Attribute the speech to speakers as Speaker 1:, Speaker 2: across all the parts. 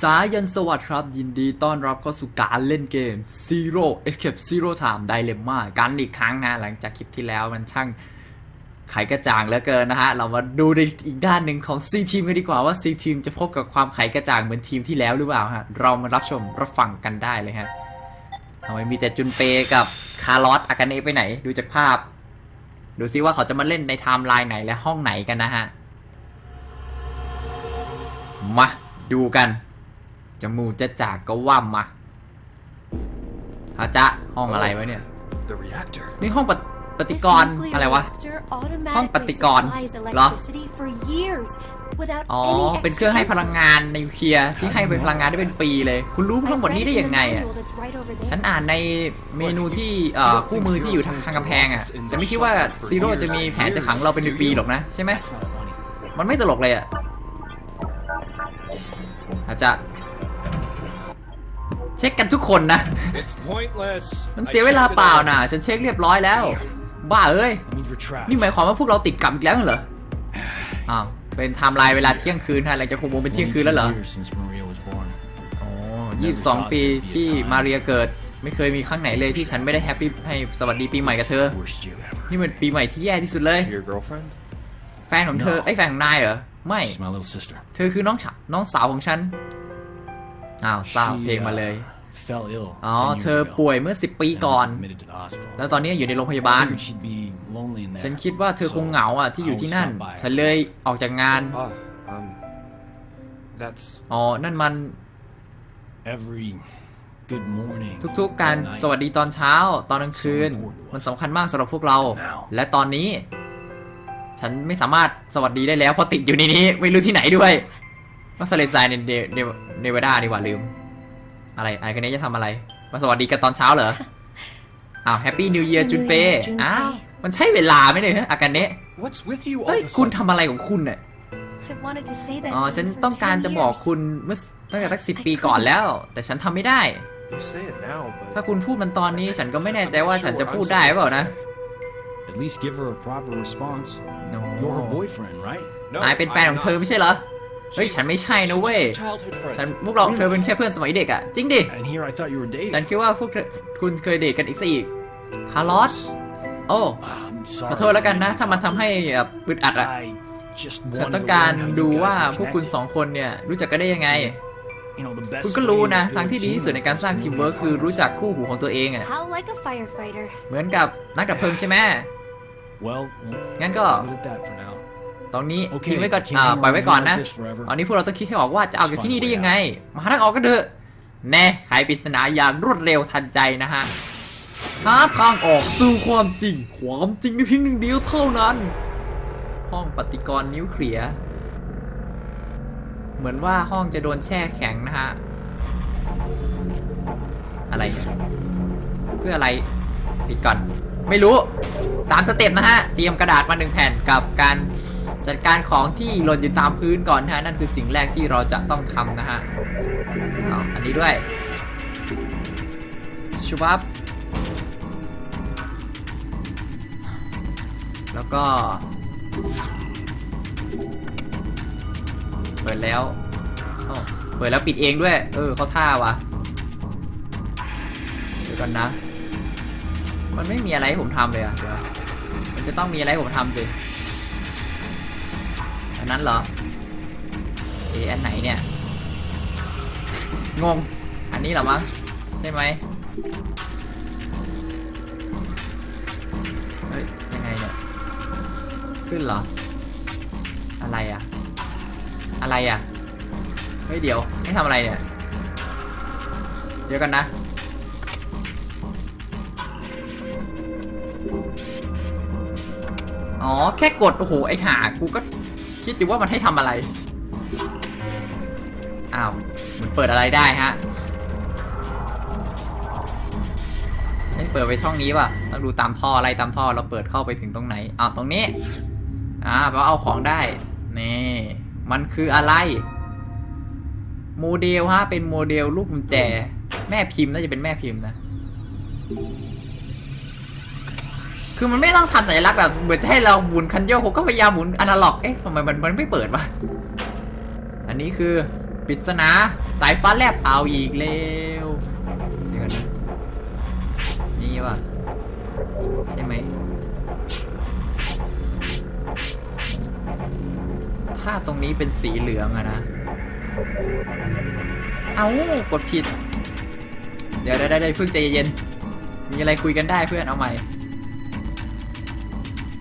Speaker 1: สายันสวัสดิ์ครับ ยินดีต้อนรับเข้าสู่การเล่นเกม Zero Escape Zero Time Dilemma กันอีกครั้งนะ หลังจากคลิปที่แล้วมันช่างไขกระจ่างเหลือเกินนะฮะ เรามาดูในอีกด้านหนึ่งของ C Team กันดีกว่าว่า C Team จะพบกับความไขกระจ่างเหมือนทีมที่แล้วหรือเปล่าฮะ เรามารับชมรับฟังกันได้เลยฮะทำไมมีแต่จุนเปกับคาร์ลอสอากาเนไปไหน ดูจากภาพ ดูซิว่าเขาจะมาเล่นในไทม์ไลน์ไหนและห้องไหนกันนะฮะ มาดูกัน จมูกจะจากก็ว่ามาอาจะห้องอะไรวะเนี่ย
Speaker 2: The reactor.
Speaker 1: นี่ห้องปฏิปฏิกรณ์อะไรวะ ห้องปฏิกรณ์เหรอ อ๋อ เป็นเครื่องให้พลังงานนิวเคลียร์ที่ให้เป็นพลังงานได้เป็นปีเลย คุณรู้ทั้งหมดนี้ได้ยังไงอะ ฉันอ่านในเมนูที่เอ่อคู่มือที่อยู่ทางทางกำแพงอะฉันไม่คิดว่าซีโร่จะมีแผนจะขังเราเป็นปีๆหรอกนะ ใช่ไหม
Speaker 2: That's not funny.
Speaker 1: มันไม่ตลกเลยอะอาจจะเช็คกันทุกคนนะ
Speaker 2: It's pointless.
Speaker 1: มันเสียเวลาเปล่าน่ะฉันเช็คเรียบร้อยแล้ว บ้าเอ้ย
Speaker 2: I mean, you're trapped.
Speaker 1: นี่หมายความว่าพวกเราติดกลับอีกแล้วเหรอ อ้าว เป็นไทม์ไลน์เวลาเที่ยงคืนฮะอะไรจะคงโมงเป็นเที่ยงคืนแล้วเหรอ
Speaker 2: Years since Maria was born.
Speaker 1: โอ้ยี่สิบสองปีที่มาเรียเกิด ไม่เคยมีครั้งไหนเลยที่ฉันไม่ได้แฮปปี้ให้สวัสดีปีใหม่กับเธอ
Speaker 2: Worst year ever.
Speaker 1: นี่มันปีใหม่ที่แย่ที่สุดเลย
Speaker 3: Your girlfriend?
Speaker 1: แฟนของเธอไอ้ยแฟนของนายเหรอ ไม่
Speaker 2: She's my little sister.
Speaker 1: เธอคือน้องฉะน้องสาวของฉัน อ้าวเศร้า
Speaker 2: She,
Speaker 1: เพลงมาเลย
Speaker 2: uh, fell ill.
Speaker 1: อ๋อ
Speaker 2: 10 years
Speaker 1: เธอ
Speaker 2: ago
Speaker 1: ป่วยเมื่อ 10 ปี
Speaker 2: and
Speaker 1: ก่อน
Speaker 2: was admitted to the hospital.
Speaker 1: แล้วตอนนี้อยู่ในโรงพยาบาล
Speaker 2: I figured she'd be lonely in there.
Speaker 1: ฉันคิดว่าเธอคงเหงาอะที่อยู่ที่นั่น ฉันเลยออกจากงาน
Speaker 3: Ah, um, that's
Speaker 1: อ๋อ นั่นมัน
Speaker 2: Every good morning.
Speaker 1: ทุกๆการ
Speaker 2: good night.
Speaker 1: สวัสดีตอนเช้า ตอนกลางคืน มันสำคัญมากสำหรับพวกเรา และตอนนี้ ฉันไม่สามารถสวัสดีได้แล้วเพราะติดอยู่ในนี้ ไม่รู้ที่ไหนด้วยว่าสเลซายในเนเนเนวาดาดีกว่าลืม อะไรไอ้คนนี้จะทำอะไร มาสวัสดีกันตอนเช้าเหรอ อ้าวแฮปปี้นิวเยียร์
Speaker 4: New
Speaker 1: จุนเป
Speaker 4: Year จุนเป
Speaker 1: อ้าวมันใช่เวลาไหมเนี่ยฮะอากันเนะ
Speaker 3: what's with you all
Speaker 1: เฮ้ย
Speaker 3: of a
Speaker 1: คุณ
Speaker 3: sudden?
Speaker 1: ทำอะไรของคุณเนี่ยอ๋อฉันต้องการจะบอกคุณเมื่อตั้งแต่ตั้งสิปีก่อนแล้ว แต่ฉันทำไม่ได้
Speaker 3: You say it now, but
Speaker 1: ถ้าคุณพูดมันตอนนี้ฉันก็ไม่แน่ใจว่าฉันจะพูดได้หรือเปล่านะ
Speaker 2: At least give her a proper response.
Speaker 1: โน
Speaker 2: You're her boyfriend, right?
Speaker 3: no,
Speaker 1: นายเป็นแฟนของเธอไม่ใช่เหรอ เฮ้ยฉันไม่ใช่นะเว้ย
Speaker 3: She's just a childhood friend.
Speaker 1: ฉันพวกเราเธอเป็นแค่เพื่อนสมัยเด็กอะจริงดิ
Speaker 2: And here I thought you were dating.
Speaker 1: ฉันคิดว่าพวกเธอคุณเคยเดทกันอีกสิอีกคาร์ลอสโอ้
Speaker 2: I'm
Speaker 1: ข
Speaker 2: sorry.
Speaker 1: อโทษแล้วกันนะ ถ้ามันทำให้แบบอึดอัดอะ
Speaker 2: I just
Speaker 1: ฉัน
Speaker 2: wanted
Speaker 1: ต้อง
Speaker 2: to
Speaker 1: การ
Speaker 2: learn how you
Speaker 1: ดู
Speaker 2: guys
Speaker 1: ว่า
Speaker 2: were
Speaker 1: พวกคุณ
Speaker 2: connected.
Speaker 1: สองคนเนี่ยรู้จักกันได้ยังไง
Speaker 2: You know, the best
Speaker 1: คุณก็รู้
Speaker 2: way to
Speaker 1: นะ
Speaker 2: build
Speaker 1: ทางที่ดีที่สุดในการสร้างทีมเวิร์คคือรู้จักคู่หูของตัวเองอะ
Speaker 4: How like a firefighter.
Speaker 1: เหมือนกับนักดับเพลิงใช่ไหม
Speaker 2: Well,
Speaker 1: งั้นก็ ตรงนี้
Speaker 2: โอเค
Speaker 1: ทิ้งไว้ก่อน
Speaker 2: can't
Speaker 1: อ่า
Speaker 2: hang
Speaker 1: ปล่อยไว้ก่อนนะ
Speaker 2: around like this forever.
Speaker 1: ตอนนี้พวกเราต้องคิดให้ออกว่าจะเอาจากที่นี่ได้ยังไง มาหาทางออกกันเถอะแน่ไขปริศนาอย่างรวดเร็วทันใจนะฮะหาทางออกสู่ความจริง ความจริงมีเพียงหนึ่งเดียวเท่านั้น ห้องปฏิกรณ์นิวเคลียร์เหมือนว่าห้องจะโดนแช่แข็งนะฮะ อะไรเนี่ยเพื่ออะไรปิดก่อน ไม่รู้ ตามสเต็ปนะฮะ เตรียมกระดาษมาหนึ่งแผ่นกับการ จัดการของที่หล่นอยู่ตามพื้นก่อนนะฮะนั่นคือสิ่งแรกที่เราจะต้องทำนะฮะเอาอันนี้ด้วยชุบับแล้วก็ เปิดแล้วเปิดแล้วปิดเองด้วย เออเขาท่าวะเดี๋ยวก่อนนะ มันไม่มีอะไรให้ผมทำเลยอะมันจะต้องมีอะไรให้ผมทำสิ อันนั้นเหรอเออันไหนเนี่ย งง อันนี้เหรอมั้งใช่ไหมเฮ้ยยังไงเนี่ย ขึ้นเหรอ อะไรอะอะไรอะเฮ้ยเดี๋ยวให้ทำอะไรเนี่ย เดี๋ยวกันนะอ๋อ แค่กด โอ้โห ไอ้ห่ากูก็ คิดอยู่ว่ามันให้ทำอะไร อ้าว มันเปิดอะไรได้ฮะเอ้ยเปิดไปช่องนี้ป่ะ ต้องดูตามท่ออะไรตามท่อเราเปิดเข้าไปถึงตรงไหน อ้าว ตรงนี้ อ่าแปลว่าเอาของได้ นี่ มันคืออะไร โมเดลฮะ เป็นโมเดลลูกกุญแจ แม่พิมพ์น่าจะเป็นแม่พิมพ์นะ คือมันไม่ต้องทำสัญลักษณ์แบบเหมือนจะให้เราหมุนคันโยกผมก็พยายามหมุนอนาล็อก เอ๊ะทำไมมันมันไม่เปิดวะ อันนี้คือปริศนาสายฟ้าแลบเอาอีกเร็วเดี๋ยวก่อนนะนี่ว่ะใช่ไหม ถ้าตรงนี้เป็นสีเหลืองอะนะ เอากดผิด เดี๋ยวได้ได้เพิ่งใจเย็น มีอะไรคุยกันได้เพื่อนเอาใหม่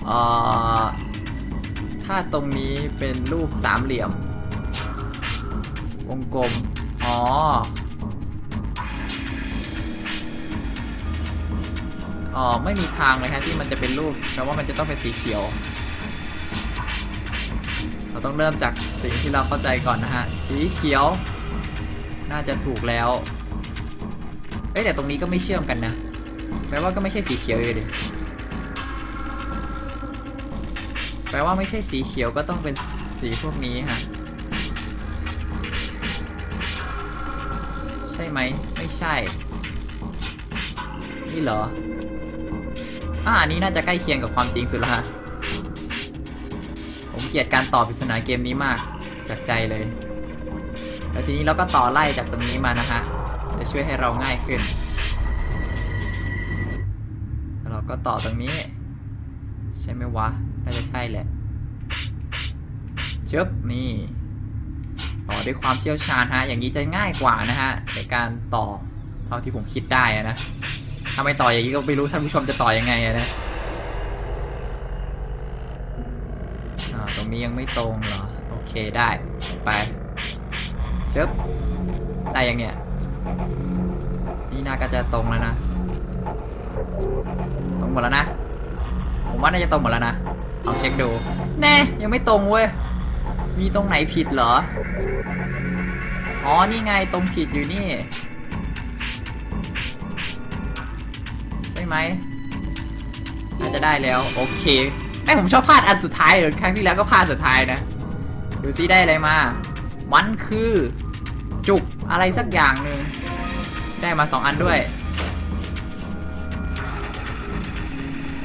Speaker 1: เอ่อถ้าตรงนี้เป็นรูปสามเหลี่ยม วงกลม อ๋อ อ๋อ ไม่มีทางเลยฮะที่มันจะเป็นรูปแปลว่ามันจะต้องเป็นสีเขียว เราต้องเริ่มจากสิ่งที่เราเข้าใจก่อนนะฮะ สีเขียว น่าจะถูกแล้ว เอ้แต่ตรงนี้ก็ไม่เชื่อมกันนะ แปลว่าก็ไม่ใช่สีเขียวเลยดิ ลว่าไม่ใช่สีเขียวก็ต้องเป็นสีพวกนี้ฮะ ใช่ไหม ไม่ใช่ นี่เหรอ อ่าอันนี้น่าจะใกล้เคียงกับความจริงสุดละฮะ ผมเกลียดการต่อปริศนาเกมนี้มากจากใจเลย แล้วทีนี้เราก็ต่อไล่จากตรงนี้มานะฮะ จะช่วยให้เราง่ายขึ้น แล้วเราก็ต่อตรงนี้ ใช่ไหมวะ น่าจะใช่แหละเชึบนี่ต่อด้วยความเชี่ยวชาญฮะ อย่างนี้จะง่ายกว่านะฮะในการต่อเท่าที่ผมคิดได้นะถ้าไม่ต่ออย่างนี้ก็ไม่รู้ท่านผู้ชมจะต่อยังไงนะตรงนี้ยังไม่ตรงเหรอ โอเคได้ไปเชิบได้ยังเนี่ยนี่น่าก็จะตรงแล้วนะ ตรงหมดแล้วนะ ผมว่าน่าจะตรงหมดแล้วนะ ลองเช็คดู แน่ ยังไม่ตรงเว้ย มีตรงไหนผิดเหรอ อ๋อ นี่ไงตรงผิดอยู่นี่ ใช่ไหมน่าจะได้แล้ว โอเคแม่ผมชอบพลาดอันสุดท้ายเลยครั้งที่แล้วก็พลาดสุดท้ายนะ ดูซิได้อะไรมา มันคือ จุกอะไรสักอย่างหนึ่งได้มาสองอันด้วย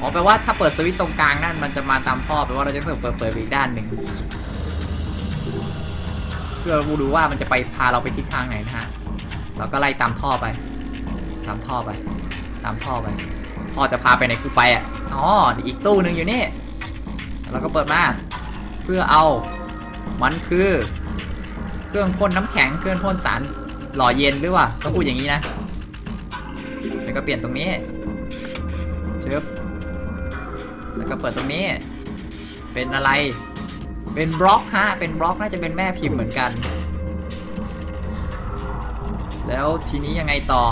Speaker 1: อ๋อแปลว่าถ้าเปิดสวิตช์ตรงกลางนั่นมันจะมาตามท่อแปลว่าเราจะต้องเปิดเปิดไปอีกด้านหนึ่งเพื่อดูว่ามันจะไปพาเราไปทิศทางไหนนะฮะเราก็ไล่ตามท่อไป ตามท่อไป ตามท่อไปท่อจะพาไปไหนกูไปอะอ๋ออีกตู้หนึ่งอยู่นี่เราก็เปิดมาเพื่อเอา มันคือ เครื่องพ่นน้ำแข็งเครื่องพ่นสารหล่อเย็นหรือว่าต้องพูดอย่างนี้นะแล้วก็เปลี่ยนตรงนี้ชึบ แล้วก็เปิดตรงนี้ เป็นอะไร เป็นบล็อกฮะ เป็นบล็อกน่าจะเป็นแม่พิมพ์เหมือนกัน แล้วทีนี้ยังไงต่อ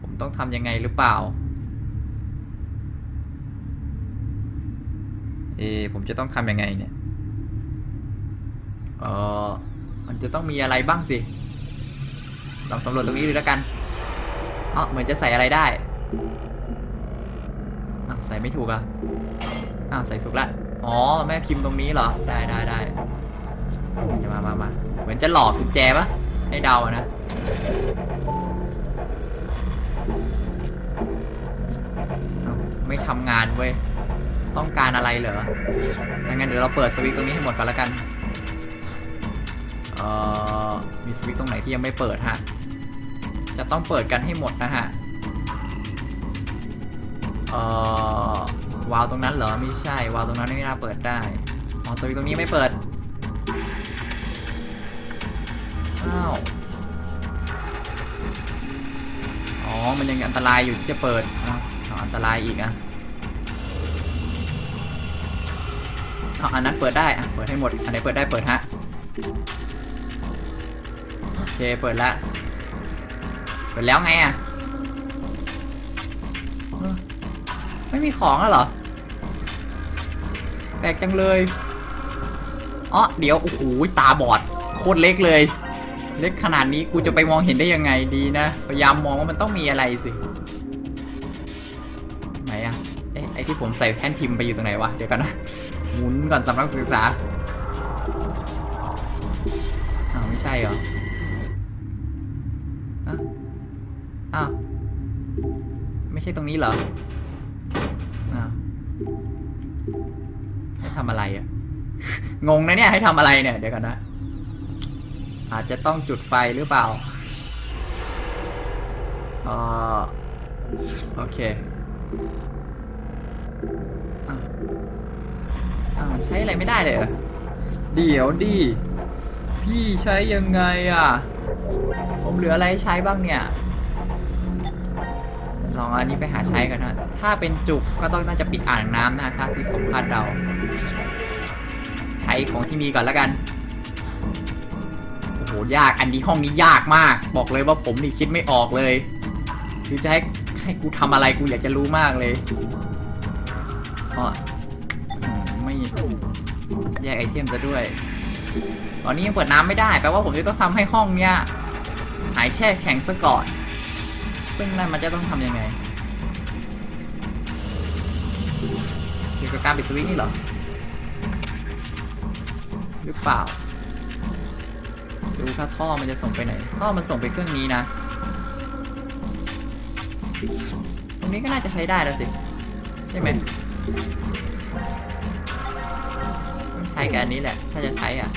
Speaker 1: ผมต้องทำยังไงหรือเปล่า เอผมจะต้องทำยังไงเนี่ยเออมันจะต้องมีอะไรบ้างสิลองสำรวจตรงนี้ดูแล้วกัน เออเหมือนจะใส่อะไรได้ อ้าวใส่ไม่ถูกอะอ้าวใส่ถูกละอ๋อแม่พิมพ์ตรงนี้เหรอ ได้ได้ได้จะมามามาเหมือนจะหลอกกุญแจปะให้เดาอะนะไม่ทำงานเว้ย ต้องการอะไรเหรองั้นเดี๋ยวเราเปิดสวิตตรงนี้ให้หมดก่อนแล้วกัน เอ่อ มีสวิตตรงไหนที่ยังไม่เปิดฮะ จะต้องเปิดกันให้หมดนะฮะ เอ่อวาล์วตรงนั้นเหรอไม่ใช่วาล์วตรงนั้นไม่น่าเปิดได้อ๋อสวิตช์ตรงนี้ไม่เปิดอ้าวอ๋อมันยังอันตรายอยู่ที่จะเปิดอ้าวเอาอันตรายอีกอะเอาอันนั้นเปิดได้อะเปิดให้หมดอันไหนเปิดได้เปิดฮะโอเคเปิดแล้วเปิดแล้วไงอะ ไม่มีของแล้วเหรอแปลกจังเลยอ๋อเดี๋ยว โอ้โห ตาบอด โคตรเล็กเลย เล็กขนาดนี้กูจะไปมองเห็นได้ยังไงดีนะ พยายามมองว่ามันต้องมีอะไรสิ ไหนอะเอ๊ะ ไอที่ผมใส่แท่นพิมพ์ไปอยู่ตรงไหนวะ เดี๋ยวกันนะ หมุนก่อนสำนักศึกษา อ้าว ไม่ใช่เหรออ้าว ไม่ใช่ตรงนี้เหรอ ทำอะไรอะงงนะเนี่ยให้ทำอะไรเนี่ย เดี๋ยวกันนะ อาจจะต้องจุดไฟหรือเปล่าเออโอเคอ้าวอ้าวมันใช้อะไรไม่ได้เลยเดี๋ยวดิพี่ใช้ยังไงอะ ผมเหลืออะไรให้ใช้บ้างเนี่ย ลองอันนี้ไปหาใช้กันนะ ถ้าเป็นจุกก็ต้องน่าจะปิดอ่างน้ำนะถ้าที่ผมคาดเรา ของที่มีก่อนแล้วกันโอ้โหยากอันนี้ห้องนี้ยากมาก บอกเลยว่าผมนี่คิดไม่ออกเลยคือจะให้ให้กูทำอะไรกูอยากจะรู้มากเลยอ๋อไม่แยกไอเทมซะด้วย ตอนนี้ยังเปิดน้ำไม่ได้แปลว่าผมจะต้องทำให้ห้องเนี้ยหายแช่แข็งซะก่อน ซึ่งนั่นมันจะต้องทำยังไงเกี่ยวกับการปิดสวิตช์นี่เหรอ หรือเปล่า ดูถ้าท่อมันจะส่งไปไหน ท่อมันส่งไปเครื่องนี้นะ ตรงนี้ก็น่าจะใช้ได้แล้วสิ ใช่ไหมต้องใช้กับอันนี้แหละ ถ้าจะใช้อะ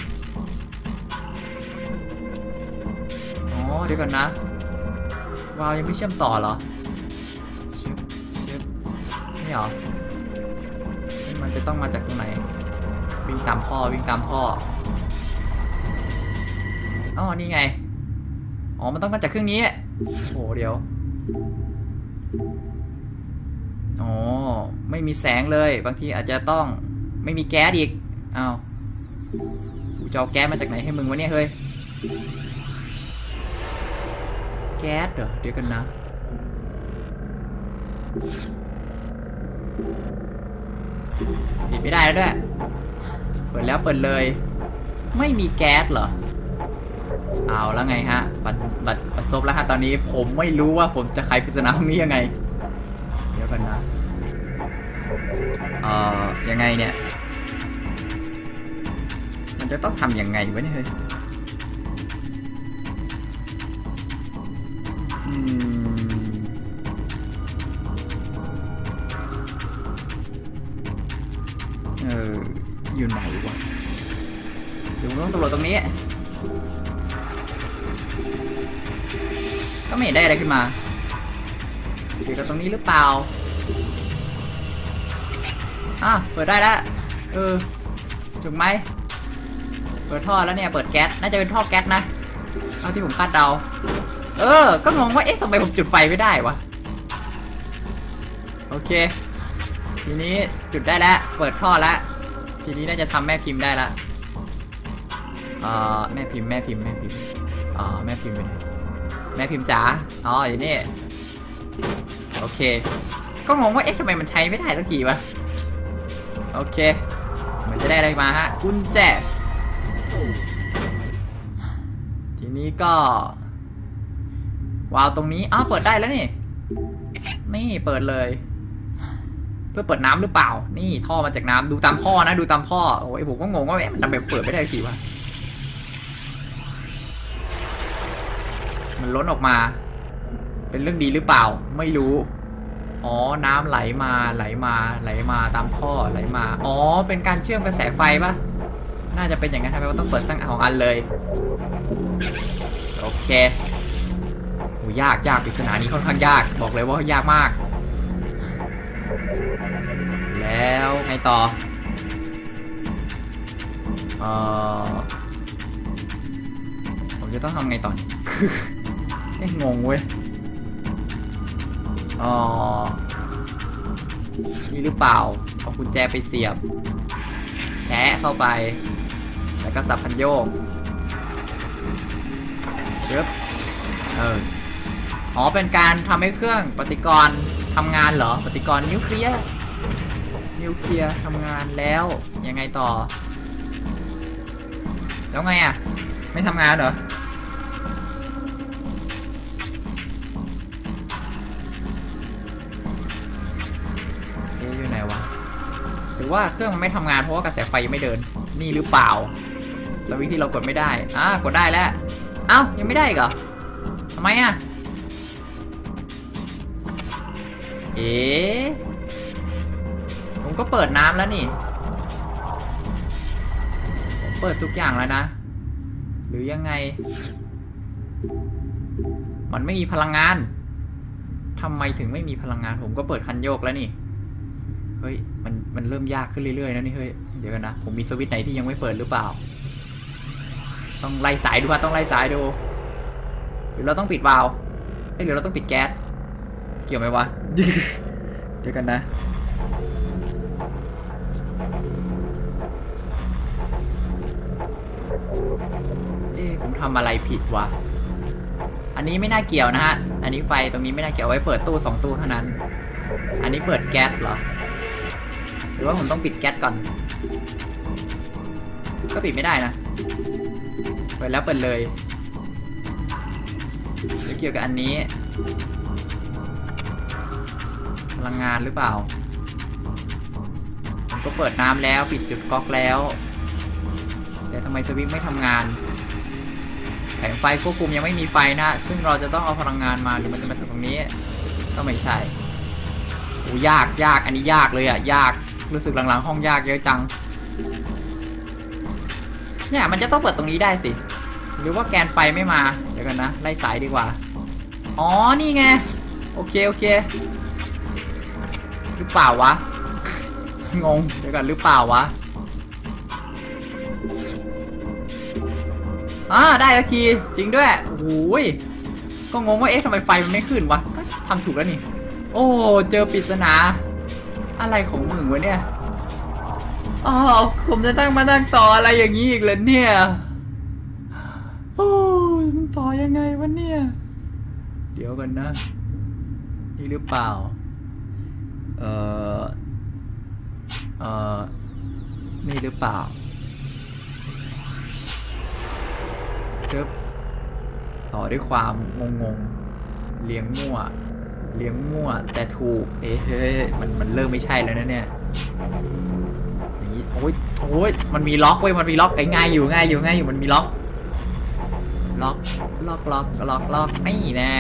Speaker 1: อ๋อเดี๋ยวก่อนนะ วาวยังไม่เชื่อมต่อเหรอชึบชึบนี่เหรอมันจะต้องมาจากตรงไหน วิ่งตามพ่อวิ่งตามพ่ออ๋อนี่ไง อ๋อ มันต้องมาจากเครื่องนี้ โอ้เดี๋ยว อ๋อ ไม่มีแสงเลย บางทีอาจจะต้องไม่มีแก๊สอีกอ้าวกูจะเอาแก๊สมาจากไหนให้มึงวะเนี่ยเฮ้ย แก๊สเหรอ เดี๋ยวกันนะ ปิดไม่ได้แล้วด้วย เปิดแล้วเปิดเลย ไม่มีแก๊สเหรอ เอาแล้วไงฮะ บัตรบัตรบัตรซบแล้วฮะตอนนี้ผมไม่รู้ว่าผมจะไขปริศนาตรงนี้ยังไง เดี๋ยวกันนะ เอ่อ ยังไงเนี่ย มันจะต้องทำยังไงวะเนี่ยเฮ้ย ออยู่ไหนวะเดี๋ยวผมต้องสำรวจตรงนี้ ก็ไม่เห็นได้อะไรขึ้นมาเกี่ยวกับตรงนี้หรือเปล่าอะเปิดได้แล้วเออถูกไหมเปิดท่อแล้วเนี่ยเปิดแก๊สน่าจะเป็นท่อแก๊สนะเท่าที่ผมคาดเดา เออ ก็งงว่าเอ๊ะทำไมผมจุดไฟไม่ได้วะโอเค ทีนี้จุดได้แล้ว เปิดท่อแล้ว ทีนี้น่าจะทำแม่พิมพ์ได้ละเอ่อแม่พิมพ์แม่พิมพ์แม่พิมพ์อ่าแม่พิมพ์ไปไหนแม่พิมพ์จ๋าอ๋ออยู่นี่โอเค ก็งงว่าเอ๊ะทำไมมันใช้ไม่ได้สักทีวะโอเคเหมือนจะได้อะไรมาฮะกุญแจทีนี้ก็วาวตรงนี้อ้าวเปิดได้แล้วนี่ นี่เปิดเลย พื่อเปิดน้ำหรือเปล่า นี่ท่อมาจากน้ำดูตามท่อนะ ดูตามท่อโอ้ยผมก็งงว่าเอ๊ะมันทำไมเปิดไม่ได้ทีวะมันล้นออกมา เป็นเรื่องดีหรือเปล่า ไม่รู้ อ๋อ น้ำไหลมาไหลมาไหลมาตามท่อไหลมา อ๋อ เป็นการเชื่อมกระแสไฟปะน่าจะเป็นอย่างนั้นทำไมว่าต้องเปิดตั้งสองอันเลย โอเคโหยากยากปริศนานี้ค่อนข้างยาก บอกเลยว่ายากมาก แล้วไงต่อเออผมจะต้องทำไงต่อเนี่ยเอ๊ะงงเว้ยอ๋อนี่หรือเปล่าเอากุญแจไปเสียบ แชะเข้าไป แล้วก็สับพันโยกเชิบเอออ๋อเป็นการทำให้เครื่องปฏิกรณ์ ทำงานเหรอปฏิกรณ์นิวเคลียร์นิวเคลียร์ทำงานแล้วยังไงต่อ แล้วไงอะ ไม่ทำงานเหรอเอ๊ะอยู่ไหนวะหรือว่าเครื่องมันไม่ทำงานเพราะว่ากระแสไฟยังไม่เดิน นี่หรือเปล่า สวิตช์ที่เรากดไม่ได้อ่ากดได้แล้ว เอ้ายังไม่ได้เหรอทำไมอะ เอผมก็เปิดน้ำแล้วนี่ ผมเปิดทุกอย่างแล้วนะ หรือยังไง มันไม่มีพลังงานทำไมถึงไม่มีพลังงาน ผมก็เปิดคันโยกแล้วนี่ เฮ้ย มัน มันเริ่มยากขึ้นเรื่อยๆนะนี่เฮ้ย เดี๋ยวกันนะ ผมมีสวิตช์ไหนที่ยังไม่เปิดหรือเปล่า ต้องไล่สายดูว่าต้องไล่สายดู หรือเราต้องปิดวาล์วหรือเราต้องปิดแก๊ส เกี่ยวไหมวะ เดี๋ยวกันนะ เอ๊ะผมทำอะไรผิดวะ อันนี้ไม่น่าเกี่ยวนะฮะ อันนี้ไฟตรงนี้ไม่น่าเกี่ยวไว้เปิดตู้สองตู้เท่านั้น อันนี้เปิดแก๊สเหรอ หรือว่าผมต้องปิดแก๊สก่อน ก็ปิดไม่ได้นะ เปิดแล้วเปิดเลยหรือเกี่ยวกับอันนี้ พลังงานหรือเปล่าผมก็เปิดน้ำแล้วปิดจุดก๊อกแล้ว แต่ทำไมสวิตช์ไม่ทำงานแผงไฟควบคุมยังไม่มีไฟนะ ซึ่งเราจะต้องเอาพลังงานมาหรือมันจะมาจากตรงนี้ ก็ไม่ใช่โอ้ยากยากอันนี้ยากเลยอะยากรู้สึกหลังๆ ห้องยากเยอะจัง เนี่ยมันจะต้องเปิดตรงนี้ได้สิ หรือว่าแกนไฟไม่มา เดี๋ยวกันนะไล่สายดีกว่า อ๋อนี่ไง โอเคโอเค หรือเปล่าวะ งงเดี๋ยวกันหรือเปล่าวะอ่าได้แล้วคีจริงด้วยโอ้ยก็งงว่าเอ๊ะทำไมไฟมันไม่ขึ้นวะก็ทำถูกแล้วนี่ โอ้เจอปริศนา อะไรของมึงวะเนี่ยอ้าวผมจะตั้งมาตั้งต่ออะไรอย่างนี้อีกเลยเนี่ยโอ้ยมันต่อยังไงวะเนี่ย เดี๋ยวกันนะ นี่หรือเปล่า เออเออนี่หรือเปล่าเจิบต่อด้วยความงงงๆเลี้ยงมั่ว เลี้ยงมั่ว แต่ถูก เอ๊ะเฮ้ยมันมันเริ่มไม่ใช่แล้วนะเนี่ยอย่างนี้โอ้ยโอ้ยมันมีล็อกเว้ยมันมีล็อกง่ายอยู่ง่ายอยู่ง่ายอยู่มันมีล็อกล็อกล็อกล็อกล็อกล็อกไอ้แน่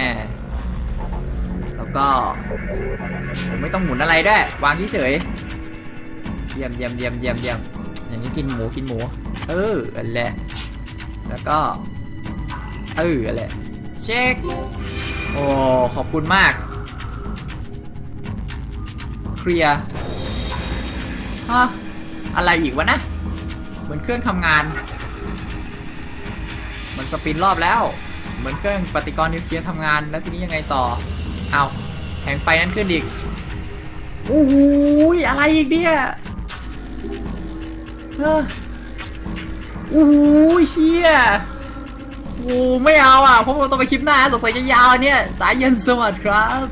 Speaker 1: แล้วก็ผมไม่ต้องหมุนอะไรได้ วางเฉยเยี่ยมเยี่ยมเยี่ยมเยี่ยมเยี่ยมอย่างนี้กินหมูกินหมู เอออันแหละแล้วก็ เอออันแหละเช็คโอ้ขอบคุณมากเคลียร์ฮะอะไรอีกวะนะ เหมือนเครื่องทำงาน มันสปินรอบแล้ว เหมือนเครื่องปฏิกรณ์นิวเคลียร์ทำงานแล้วทีนี้ยังไงต่อ เอาแผงไฟนั้นขึ้นอีกโอ้โหอะไรอีกเนี่ยเฮ้อโอ้โหเชี่ยโอ้ไม่เอาอะเพราะว่าต้องไปคลิปหน้าสงสัยจะยาวเนี่ย สายเย็นสวัสดีครับ